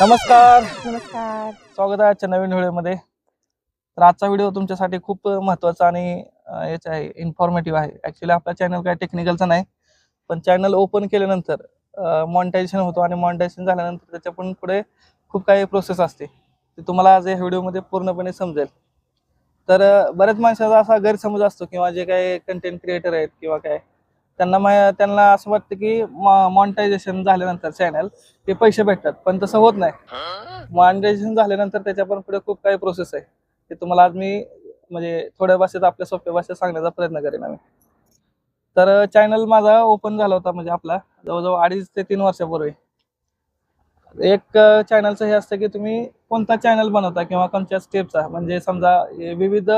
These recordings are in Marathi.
नमस्कार. नमस्कार. स्वागत आहे आजच्या नवीन व्हिडिओमध्ये. तर आजचा व्हिडिओ तुमच्यासाठी खूप महत्त्वाचा आणि याचा आहे इन्फॉर्मेटिव्ह आहे. ॲक्च्युली आपला चॅनल काय टेक्निकलचा नाही पण चॅनल ओपन केल्यानंतर मॉनिटायझेशन होतो आणि मॉनिटायझेशन झाल्यानंतर त्याच्या पण पुढे खूप काही प्रोसेस असते. ते तुम्हाला आज या व्हिडिओमध्ये पूर्णपणे समजेल. तर बऱ्याच माणसाचा असा गैरसमज असतो किंवा जे काही कंटेंट क्रिएटर आहेत किंवा काय त्यांना त्यांना असं वाटतं की मॉनिटायझेशन झाल्यानंतर चॅनल ते पैसे भेटतात. पण तसं होत नाही. मॉनिटायझेशन झाल्यानंतर त्याच्या पण पुढे खूप काही प्रोसेस आहे. ते तुम्हाला आज मी म्हणजे थोड्या भाषेत आपल्या सोप्या भाषेत सांगण्याचा प्रयत्न करेन आम्ही. तर चॅनल माझा ओपन झाला होता म्हणजे आपला जवळजवळ अडीच ते तीन वर्षापूर्वी. एक चॅनलचं हे असतं की तुम्ही कोणता चॅनल बनवता किंवा कोणत्या स्टेपचा म्हणजे समजा विविध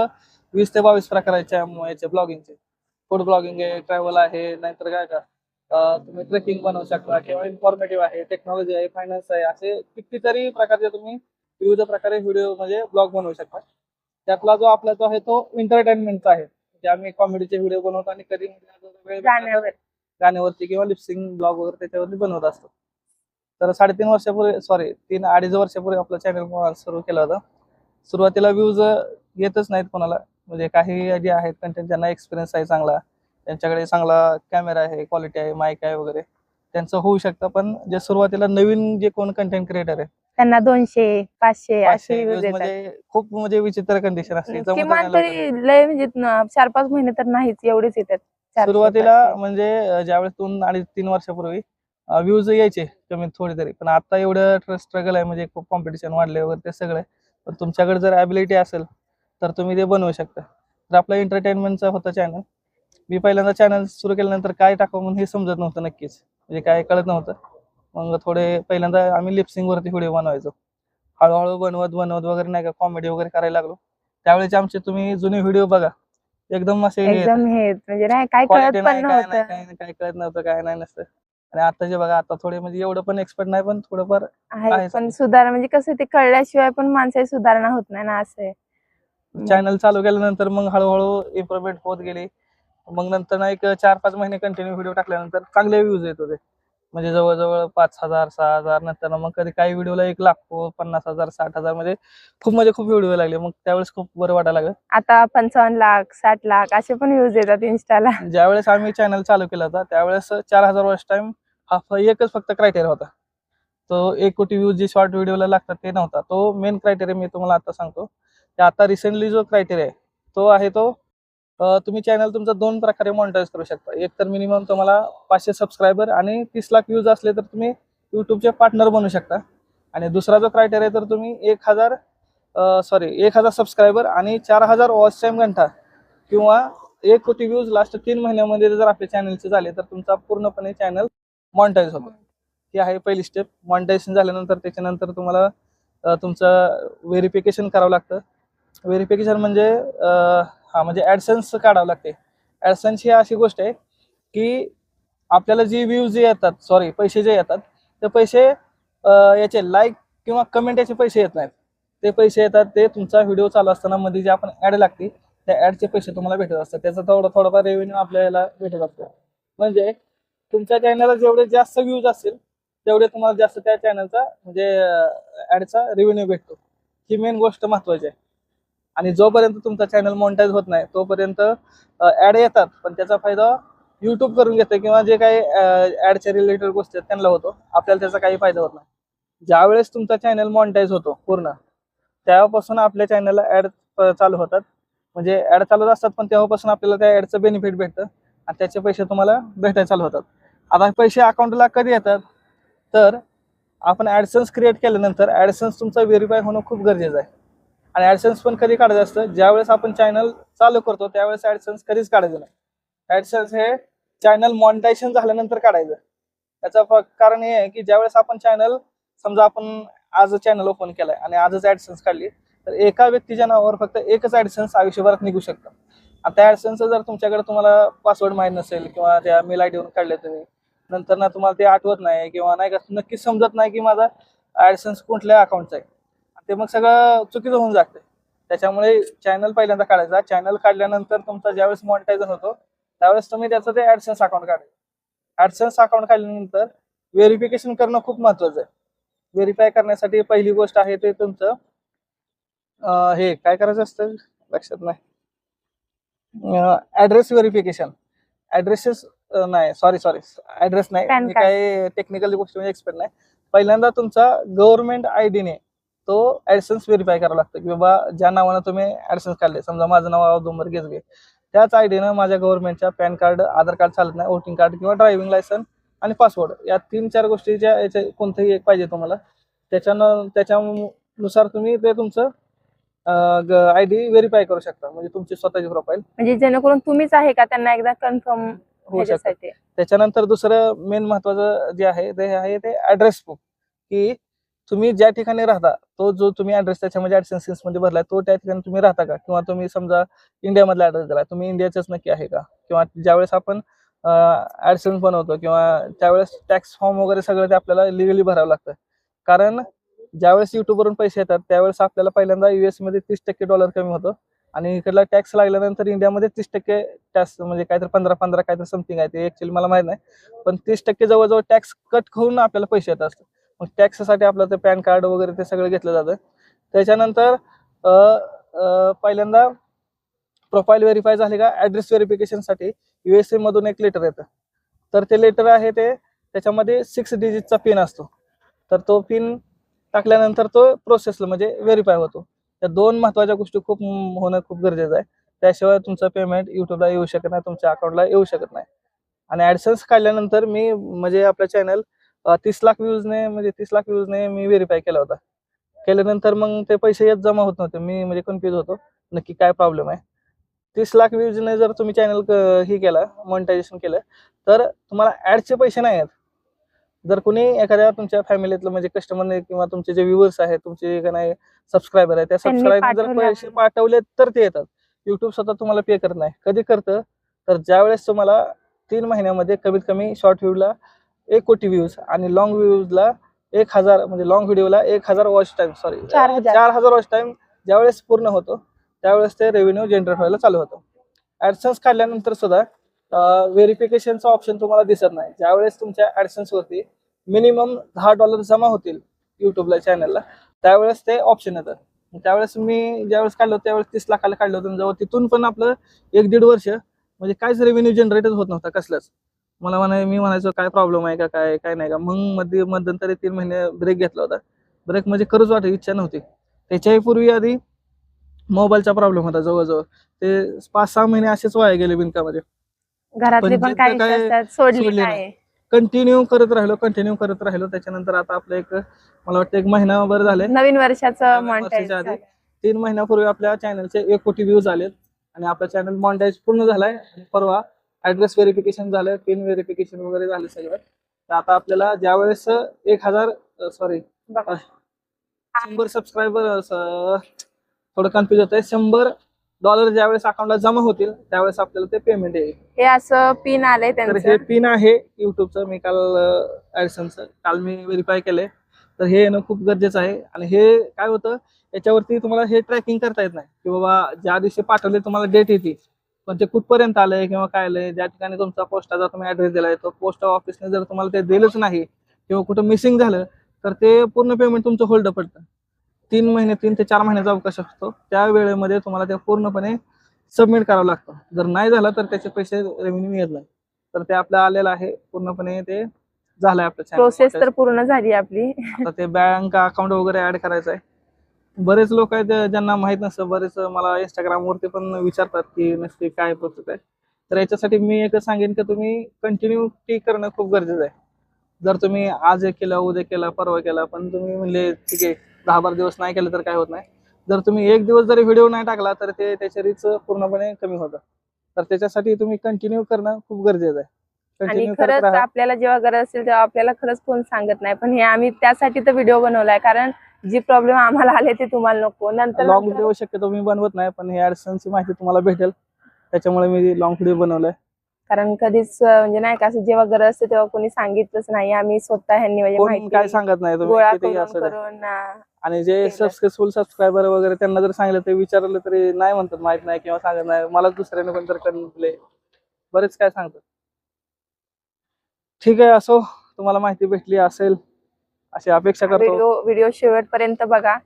वीस ते बावीस प्रकारच्या याचे ब्लॉगिंगचे फूड ब्लॉगिंग आहे ट्रॅव्हल आहे नाहीतर काय का? तुम्ही ट्रेकिंग बनवू शकता किंवा इन्फॉर्मेटिव्ह आहे टेक्नॉलॉजी आहे फायनान्स आहे असे कितीतरी प्रकारचे तुम्ही विविध प्रकारे व्हिडिओ म्हणजे ब्लॉग बनवू शकता. त्यातला जो आपला जो आहे तो एंटरटेनमेंटचा आहे. म्हणजे आम्ही कॉमेडीचे व्हिडिओ बनवतो आणि कधी म्हणजे गाण्यावरती किंवा लिपसिंग ब्लॉग वगैरे त्याच्यावरती बनवत असतो. तर साडेतीन वर्षापूर्वी सॉरी तीन अडीच वर्षापूर्वी आपलं चॅनल सुरू केलं होतं. सुरुवातीला व्ह्यूज येतच नाहीत कोणाला. म्हणजे काही जे आहेत कंटेंट ज्यांना एक्सपिरियन्स आहे चांगला त्यांच्याकडे चांगला कॅमेरा आहे क्वालिटी आहे माईक आहे वगैरे त्यांचं होऊ शकतं पण जे सुरुवातीला नवीन जे कोण कंटेंट क्रिएटर आहे त्यांना दोनशे पाचशे म्हणजे खूप म्हणजे विचित्र कंडिशन असते किमान. तरी लय म्हणजे चार पाच महिने तर नाहीच एवढेच येतात सुरुवातीला. म्हणजे ज्यावेळेस दोन अडीच तीन वर्षापूर्वी व्ह्यूज यायचे कमी थोडे तरी पण आता एवढं स्ट्रगल आहे म्हणजे खूप कॉम्पिटिशन वाढले वगैरे ते सगळं. पण तुमच्याकडे जर ॲबिलिटी असेल तर तुम्ही ते बनवू शकता. तर आपलं एंटरटेनमेंटचं होतं चॅनल मी पहिल्यांदा चॅनल सुरू केल्यानंतर काय टाकावं म्हणून हे समजत नव्हतं नक्कीच. म्हणजे काय कळत नव्हतं. मग थोडे पहिल्यांदा आम्ही लिपसिंग वरती व्हिडिओ बनवायचो. हळूहळू बनवत बनवत वगैरे नाही का कॉमेडी वगैरे करायला लागलो. त्यावेळेचे आमचे तुम्ही जुने व्हिडिओ बघा. एकदम असे म्हणजे नाही काय कळत नव्हतं काय नाही, काय कळत नव्हतं काय नाही नसतं. आणि आता जे बघा आता थोडे म्हणजे एवढं पण एक्सपर्ट नाही पण थोडंफार पण. सुधारणा म्हणजे कसं ते कळल्याशिवाय पण माणसाची सुधारणा होत नाही ना असं. चॅनल चालू केल्यानंतर मग हळूहळू इम्प्रुव्हमेंट होत गेली. मग नंतर ना एक चार पाच महिने कंटिन्यू व्हिडिओ टाकल्यानंतर चांगले व्ह्यूज येत होते. म्हणजे जवळजवळ पाच हजार सहा हजार नंतर मग कधी काही व्हिडिओला एक लाख पन्नास हजार साठ हजार म्हणजे खूप म्हणजे खूप व्हिडिओ लागले. मग त्यावेळेस खूप बरं वाटायला लागलं. आता पंचावन्न लाख साठ लाख असे पण व्ह्यूज येतात इन्स्टाला ज्यावेळेस आम्ही चॅनल चालू केला होता त्यावेळेस चार हजार वॉच टाइम हा एकच फक्त क्रायटेरिया होता. तो एक कोटी व्ह्यूज जे शॉर्ट व्हिडिओला लागतात ते नव्हता. तो मेन क्रायटेरिया मी तुम्हाला आता सांगतो. आता रिसेंटली जो क्रायटेरिया आहे तो आहे तो तुम्ही चॅनल तुमचा दोन प्रकारे मॉनिटाईज करू शकता. एक तर मिनिमम तुम्हाला पाचशे सबस्क्रायबर आणि तीस लाख व्ह्यूज असले तर तुम्ही युट्यूबचे पार्टनर बनू शकता. आणि दुसरा जो क्रायटेरिया तर तुम्ही एक हजार सॉरी एक हजार सबस्क्रायबर आणि चार हजार वॉच टाइम घंटा किंवा एक कोटी व्ह्यूज लास्ट तीन महिन्यामध्ये जर आपल्या चॅनलचे झाले तर तुमचा पूर्णपणे चॅनल मॉनिटाईज होतो. ही आहे पहिली स्टेप मॉनिटायझेशन झाल्यानंतर त्याच्यानंतर तुम्हाला तुमचं व्हेरिफिकेशन करावं लागतं. व्हेरिफिकेशन म्हणजे हा म्हणजे ॲडसन्स काढावं लागते. ॲडसन्स ही अशी गोष्ट आहे की आपल्याला जी व्ह्यूज जे येतात सॉरी पैसे जे येतात ते पैसे याचे लाईक किंवा कमेंट याचे पैसे येत नाहीत. ते पैसे येतात ते तुमचा व्हिडिओ चालू असताना मध्ये जे आपण ॲड लागते त्या ॲडचे पैसे तुम्हाला भेटत असतात. त्याचा थोडा थोडाफार रेव्हेन्यू आपल्याला भेटत असतो. म्हणजे तुमच्या चॅनलला जेवढे जास्त व्ह्यूज असतील तेवढे तुम्हाला जास्त त्या चॅनलचा म्हणजे ॲडचा रेव्हेन्यू भेटतो. ही मेन गोष्ट महत्त्वाची आहे. आणि जोपर्यंत तुमचा चॅनल मॉनिटाईज होत नाही तोपर्यंत ॲड येतात. पण त्याचा फायदा युट्यूब करून घेते किंवा जे काही ॲडच्या रिलेटेड गोष्टी आहेत त्यांना होतो. आपल्याला त्याचा काही फायदा होत नाही. ज्यावेळेस तुमचा चॅनल मॉनिटाईज होतो पूर्ण तेव्हापासून आपल्या चॅनलला ॲड चालू होतात. म्हणजे ॲड चालू असतात पण तेव्हापासून आपल्याला त्या ॲडचं बेनिफिट भेटतं आणि त्याचे पैसे तुम्हाला भेटायला चालू होतात. आता पैसे अकाउंटला कधी येतात? तर आपण ॲडसन्स क्रिएट केल्यानंतर ॲडसन्स तुमचा व्हेरीफाय होणं खूप गरजेचं आहे. आणि ॲडसन्स पण कधी काढायचं असतं? ज्यावेळेस आपण चॅनल चालू करतो त्यावेळेस ॲडसन्स कधीच काढायचं नाही. ॲडसन्स हे चॅनल मॉनिटायझेशन झाल्यानंतर काढायचं. त्याचं कारण हे आहे की ज्यावेळेस आपण चॅनल समजा आपण आज चॅनल ओपन केलाय आणि आजच ॲडसन्स काढली तर एका व्यक्तीच्या नावावर फक्त एकच ॲडसन्स आयुष्यभरात निघू शकतं. आणि त्या ॲडसन्सचं जर तुमच्याकडे तुम्हाला पासवर्ड माहीत नसेल किंवा त्या मेल आय डीवरून काढले तुम्ही नंतर ना तुम्हाला ते आठवत नाही किंवा नाही का नक्कीच समजत नाही की माझा ॲडसन्स कुठल्या अकाउंटचा आहे. ते मग सगळं चुकीचं होऊन जाते. त्याच्यामुळे चॅनल पहिल्यांदा काढायचा. चॅनल काढल्यानंतर तुमचा ज्यावेळेस मॉनिटायझर होतो त्यावेळेस तुम्ही त्याचं ते ॲडसन्स अकाउंट काढायचं ॲडसन्स अकाउंट काढल्यानंतर व्हेरिफिकेशन करणं खूप महत्वाचं आहे. व्हेरीफाय करण्यासाठी पहिली गोष्ट आहे ते तुमचं हे काय करायचं असतं? लक्षात नाही. ऍड्रेस व्हेरिफिकेशन ऍड्रेसेस नाही सॉरी सॉरी ऍड्रेस नाही. काय टेक्निकल गोष्टी एक्सपर्ट नाही. पहिल्यांदा तुमचा गव्हर्नमेंट आय डीने तो ऍडसन्स व्हेरीफाय करावा लागतो की बाबा ज्या नावानं तुम्ही ऍडसन्स काढले समजा माझं नाव औदुंबर गेजगे त्याच आय डीनं माझ्या गव्हर्नमेंटच्या पॅन कार्ड आधार कार्ड चालत नाही वोटिंग कार्ड किंवा ड्रायव्हिंग लायसन आणि पासवर्ड या तीन चार गोष्टीच्या याच्या कोणतंही एक पाहिजे तुम्हाला त्याच्यानं त्याच्यानुसार तुम्ही ते तुमचं आय डी व्हेरीफाय करू शकता म्हणजे तुमची स्वतःची प्रोफाईल म्हणजे जेणेकरून तुम्हीच आहे का त्यांना एकदा कन्फर्म होऊ शकते. त्याच्यानंतर दुसरं मेन महत्वाचं जे आहे ते आहे ते ऍड्रेस प्रूफ की तुम्ही ज्या ठिकाणी राहता तो जो तुम्ही ऍड्रेस त्याच्यामध्ये ऍडसेन्सेस मध्ये भरलाय तो त्या ठिकाणी तुम्ही राहता का? किंवा तुम्ही समजा इंडियामधला ऍड्रेस दिला तुम्ही इंडियाचेच नक्की आहे का? किंवा ज्यावेळेस आपण ऍडसेन्स बनवतो किंवा त्यावेळेस टॅक्स फॉर्म वगैरे सगळं ते आपल्याला लिगली भरावं लागतं. कारण ज्यावेळेस युट्यूबवरून पैसे येतात त्यावेळेस आपल्याला पहिल्यांदा युएसमध्ये तीस टक्के डॉलर कमी होतो. आणि इकडला टॅक्स लागल्यानंतर इंडियामध्ये तीस टक्के टॅक्स म्हणजे काहीतरी पंधरा पंधरा काहीतरी समथिंग आहे ते ऍक्च्युअली मला माहीत नाही. पण तीस टक्के जवळजवळ टॅक्स कट होऊन आपल्याला पैसे येत असतात. मग टॅक्ससाठी आपलं ते पॅन कार्ड वगैरे ते सगळं घेतलं जातं. त्याच्यानंतर पहिल्यांदा प्रोफाईल व्हेरीफाय झाले का ऍड्रेस व्हेरिफिकेशनसाठी युएसए मधून एक लेटर येतं. तर ते लेटर आहे ते त्याच्यामध्ये सिक्स डिजिटचा पिन असतो. तर तो पिन टाकल्यानंतर तो प्रोसेसला म्हणजे व्हेरीफाय होतो. त्या दोन महत्त्वाच्या गोष्टी खूप होणं खूप गरजेचं आहे. त्याशिवाय तुमचं पेमेंट युट्यूबला येऊ शकत नाही तुमच्या अकाउंटला येऊ शकत नाही. आणि ऍडसन्स काढल्यानंतर मी म्हणजे आपलं चॅनल तीस लाख व्ह्यूजने म्हणजे तीस लाख व्ह्यूजने मी व्हेरीफाय केला होता. केल्यानंतर मग ते पैसे येत जमा होत नव्हते. मी म्हणजे कन्फ्युज होतो. नक्की काय प्रॉब्लेम आहे? तीस लाख व्ह्यूजने जर तुम्ही चॅनल हे केलं मॉनिटायझेशन केलं तर तुम्हाला ऍडचे पैसे नाही आहेत. जर कोणी एखाद्या तुमच्या फॅमिलीतलं म्हणजे कस्टमरने किंवा तुमचे जे व्ह्युअर्स आहेत तुमचे का नाही सबस्क्रायबर आहे त्या सबस्क्रायबर जर पैसे. पाठवले तर ते येतात. युट्यूब स्वतः तुम्हाला पे करत नाही. कधी करतं? तर ज्यावेळेस तुम्हाला तीन महिन्यामध्ये कमीत कमी शॉर्ट व्ह्यूला एक कोटी व्ह्यूज आणि लॉंग व्ह्यूजला एक हजार म्हणजे लॉंग व्हिडिओला एक हजार वॉच टाइम सॉरी चार हजार. चार हजार वॉच टाइम ज्यावेळेस पूर्ण होतो त्यावेळेस ते रेव्हेन्यू जनरेट व्हायला चालू होतं. ऍडसन्स काढल्यानंतर सुद्धा व्हेरिफिकेशनचा ऑप्शन तुम्हाला दिसत नाही. ज्यावेळेस तुमच्या AdSense वरती मिनिमम दहा डॉलर जमा होतील युट्यूबला चॅनलला त्यावेळेस ते ऑप्शन येतं. मग त्यावेळेस मी ज्यावेळेस काढलं त्यावेळेस तीस लाखाला काढलं होतं. जेव्हा तिथून पण आपलं एक दीड वर्ष म्हणजे काहीच रेव्हेन्यू जनरेटच होत नव्हता कसलाच. मला म्हणाय मी म्हणायचो काय प्रॉब्लेम आहे का? काय काय नाही का? मग मध्ये मध्यंतरी तीन महिने ब्रेक घेतला होता. ब्रेक म्हणजे खरंच वाटत इच्छा नव्हती. त्याच्याही पूर्वी आधी मोबाईलचा प्रॉब्लेम होता जवळजवळ. ते पाच सहा महिने असेच वाया गेले बिनकामध्ये काय कंटिन्यू करत राहिलो कंटिन्यू करत राहिलो. त्याच्यानंतर आता आपलं एक मला वाटतं एक महिनाभर झाले. नवीन वर्षाचं आधी. तीन महिन्यापूर्वी आपल्या चॅनलचे एक कोटी व्ह्यूज आलेत. आणि आपला चॅनल मॉनिटाईज पूर्ण झालाय. परवा ऍड्रेस व्हेरिफिकेशन झालं पिन व्हेरिफिकेशन वगैरे झालं सगळं. तर आता आपल्याला ज्यावेळेस एक हजार सॉरी शंभर सबस्क्रायबर थोडं कन्फ्युज होत आहे शंभर डॉलर ज्यावेळेस अकाउंटला जमा होतील त्यावेळेस आपल्याला ते पेमेंट येईल. हे असं पिन आलंय तर हे पिन आहे युट्यूबचं मी काल ऍडसनचं काल मी व्हेरीफाय केलंय. तर हे येणं खूप गरजेचं आहे. आणि हे काय होतं याच्यावरती तुम्हाला हे ट्रॅकिंग करता येत नाही. की बाबा ज्या दिवशी पाठवले तुम्हाला डेट येते. पण ते कुठपर्यंत आलंय किंवा काय आलंय ज्या ठिकाणी तुमचा पोस्टाचा तुम्ही ऍड्रेस दिलाय तो पोस्ट ऑफिसने जर तुम्हाला ते दिलंच नाही किंवा कुठं मिसिंग झालं तर ते पूर्ण पेमेंट तुमचं होल्ड पडतं. तीन महिने तीन ते चार महिन्याचा अवकाश असतो. त्या वेळेमध्ये तुम्हाला ते पूर्णपणे सबमिट करावं लागतं. जर नाही झालं तर त्याचे पैसे रेव्हेन्यू नाही. तर ते आपलं आलेलं आहे. पूर्णपणे ते झालंय आपलं. प्रोसेस तर पूर्ण झाली आपली. आता ते बँक अकाउंट वगैरे ऍड करायचं आहे बरेच लोक आहेत ज्यांना माहीत नसतं. बरेच मला इंस्टाग्राम वरती पण विचारतात की नसते काय प्रोसेस आहे. तर याच्यासाठी मी एकच सांगेन की तुम्ही कंटिन्यू टी करणं खूप गरजेचं आहे. जर तुम्ही आज एक केलं उद्या केलं परवा केला पण तुम्ही म्हणले ठीक आहे दहा बारा दिवस नाही केलं तर काय होत नाही. जर तुम्ही एक दिवस जरी व्हिडिओ नाही टाकला तर ते त्याचे रीच पूर्णपणे कमी होतं. तर त्याच्यासाठी तुम्ही कंटिन्यू करणं खूप गरजेचं आहे. आणि खरंच आपल्याला जेव्हा गरज असेल तेव्हा आपल्याला खरंच कोण सांगत नाही. पण हे आम्ही त्यासाठी तर व्हिडिओ बनवलाय. कारण जी प्रॉब्लेम आम्हाला आले ते तुम्हाला नको. नंतर लॉंग व्हिडिओ शक्यतो मी बनवत नाही पण हे ऍडसनची माहिती तुम्हाला भेटेल. त्याच्यामुळे मी लॉंग व्हिडिओ बनवलाय. कारण कधीच म्हणजे नाही का असं जेव्हा गरज असते तेव्हा कोणी सांगितलंच नाही. आम्ही स्वतः ह्यांनी म्हणजे कोण माहिती काय सांगत नाही गोळा करून असू. करून आणि जे केलं. सक्सेसफुल सबस्क्रायबर वगैरे त्यांना जर सांगितलं ते विचारलं तरी नाही म्हणतात माहीत नाही किंवा सांगत नाही. मला दुसऱ्याने पण तर कळले बरेच काय सांगतात. ठीक आहे असो. तुम्हाला माहिती भेटली असेल अशी अपेक्षा करतो. व्हिडिओ व्हिडिओ शेवटपर्यंत बघा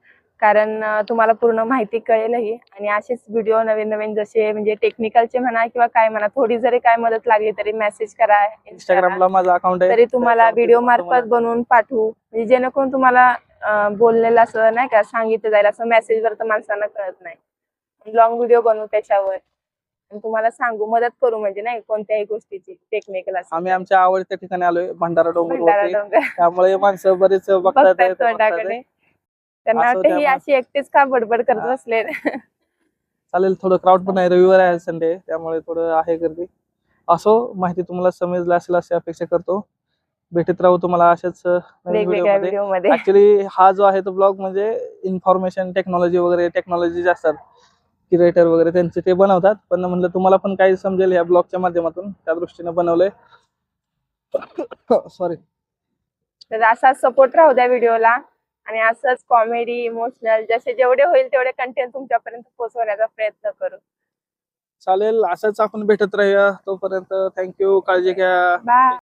कारण अं, तुम्हाला पूर्ण माहिती कळेलही. आणि असेच व्हिडिओ नवीन नवीन जसे म्हणजे टेक्निकलचे म्हणा किंवा काय म्हणा थोडी जरी काय मदत लागली तरी मेसेज करा. इंस्टाग्रामला माझा अकाउंट आहे. तरी तुम्हाला त्याच्यावरती व्हिडिओ तुम्हाला- मार्फत बनवून पाठवू. म्हणजे जेणेकरून तुम्हाला अं, बोललेलं असं नाही का सांगितलं जाईल असं मेसेजवर तर माणसांना कळत नाही. लॉंग व्हिडिओ बनवू त्याच्यावर. आणि तुम्हाला सांगू मदत करू म्हणजे नाही कोणत्याही गोष्टीची टेक्निकल आम्ही आमच्या आवडत्या ठिकाणी आलोय भंडारा डोंगर त्यामुळे माणसं बरेच बघतात तोंडाकडे. त्यांना वाटतं ही अशी एकटीच का बडबड करत. बसले चालेल थोडं क्राऊड पण आहे. रविवार आहे संडे त्यामुळे थोडं आहे गर्दी. असो माहिती तुम्हाला समजलं असेल अशी अपेक्षा करतो. भेटत राहू तुम्हाला अशाच ऍक्च्युली हा जो आहे तो ब्लॉग म्हणजे इन्फॉर्मेशन टेक्नॉलॉजी वगैरे टेक्नॉलॉजी असतात क्रिएटर वगैरे त्यांचे ते बनवतात. पण म्हणलं तुम्हाला पण काही समजेल या ब्लॉगच्या माध्यमातून. त्या दृष्टीने बनवलंय. सॉरी तर असाच सपोर्ट राहू द्या व्हिडिओला. आणि असंच कॉमेडी इमोशनल जसे जेवढे होईल तेवढे कंटेंट तुमच्यापर्यंत पोहोचवण्याचा प्रयत्न करू. चालेल. असंच आपण भेटत राहूया तोपर्यंत. थँक्यू काळजी घ्या. बाय